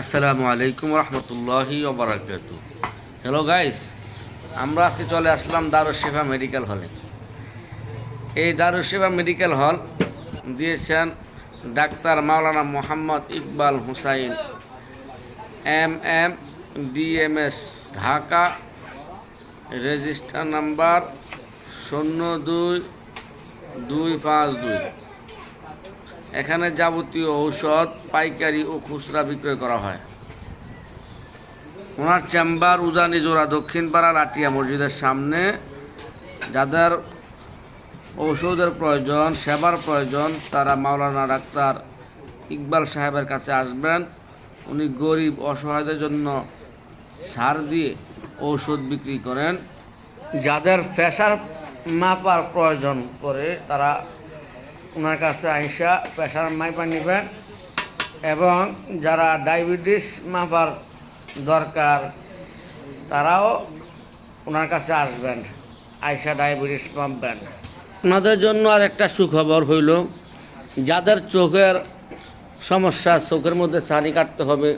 আসসালামু আলাইকুম রহমতুল্লাহি ওবরাকাত হ্যালো গাইস আমরা আজকে চলে আসলাম দারুশেফা মেডিকেল হলে। এই দারুশেফা মেডিকেল হল দিয়েছেন ডাক্তার মাওলানা Mohammad Iqbal Hussain, M M DMS Dhaka, register number শূন্য দুই দুই পাঁচ দুই। এখানে যাবতীয় ঔষধ, পাইকারি ও খুচরা বিক্রয় করা হয়। ওনার চেম্বার উজানি জোড়া দক্ষিণ পাড়া লাটিয়া মসজিদের সামনে। যাদের ঔষধের প্রয়োজন, সেবার প্রয়োজন, তারা মাওলানা ডাক্তার ইকবাল সাহেবের কাছে আসবেন। উনি গরিব, অসহায়দের জন্য ছাড় দিয়ে ঔষধ বিক্রি করেন। যাদের প্রেশার মাপার প্রয়োজন করে তারা ওনার কাছে আইসা প্রেশার মাইপা নেবেন এবং যারা ডায়াবেটিস মাপার দরকার, তারাও ওনার কাছে আসবেন, আইসা ডায়াবেটিস মাপবেন। ওনাদের জন্য আর একটা সুখবর হইল, যাদের চোখের সমস্যা, চোখের মধ্যে ছানি কাটতে হবে,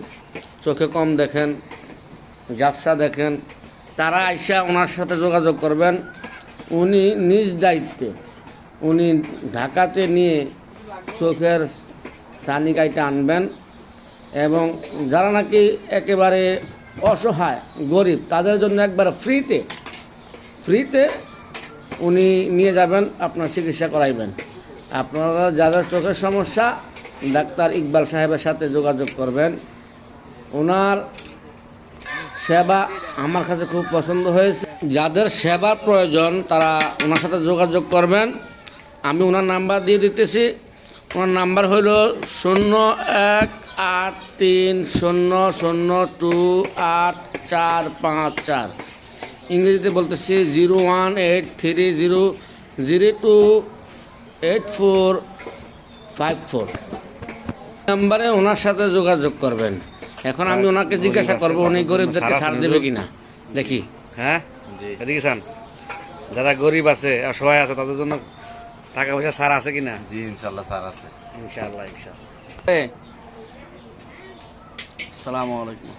চোখে কম দেখেন, ঝাপসা দেখেন, তারা আইসা ওনার সাথে যোগাযোগ করবেন। উনি নিজ দায়িত্বে উনি ঢাকাতে নিয়ে চোখের ছানি কাইটা আনবেন এবং যারা নাকি একেবারে অসহায়, গরিব, তাদের জন্য একবার ফ্রিতে ফ্রিতে উনি নিয়ে যাবেন, আপনার চিকিৎসা করাইবেন। আপনারা যাদের চোখের সমস্যা, ডাক্তার ইকবাল সাহেবের সাথে যোগাযোগ করবেন। ওনার সেবা আমার কাছে খুব পছন্দ হয়েছে। যাদের সেবার প্রয়োজন, তারা ওনার সাথে যোগাযোগ করবেন। আমি ওনার নাম্বার দিয়ে দিতেছি। ওনার নাম্বার হইল শূন্য এক আট তিন শূন্য শূন্য টু আট চার পাঁচ চার। ইংরেজিতে বলতেছি zero one eight three zero zero two eight four five four. নাম্বারে ওনার সাথে যোগাযোগ করবেন। এখন আমি ওনাকে জিজ্ঞাসা করব উনি গরিবদেরকে ছাড় দেবে কিনা। দেখি। হ্যাঁ? এদিকে যারা গরিব আছে অসহায় আছে তাদের জন্য টাকা পয়সা সার আছে কিনা? জি ইনশাল্লাহ সার আছে। ইনশাল্লাহ ইনশাল্লাহ আসসালামু আলাইকুম।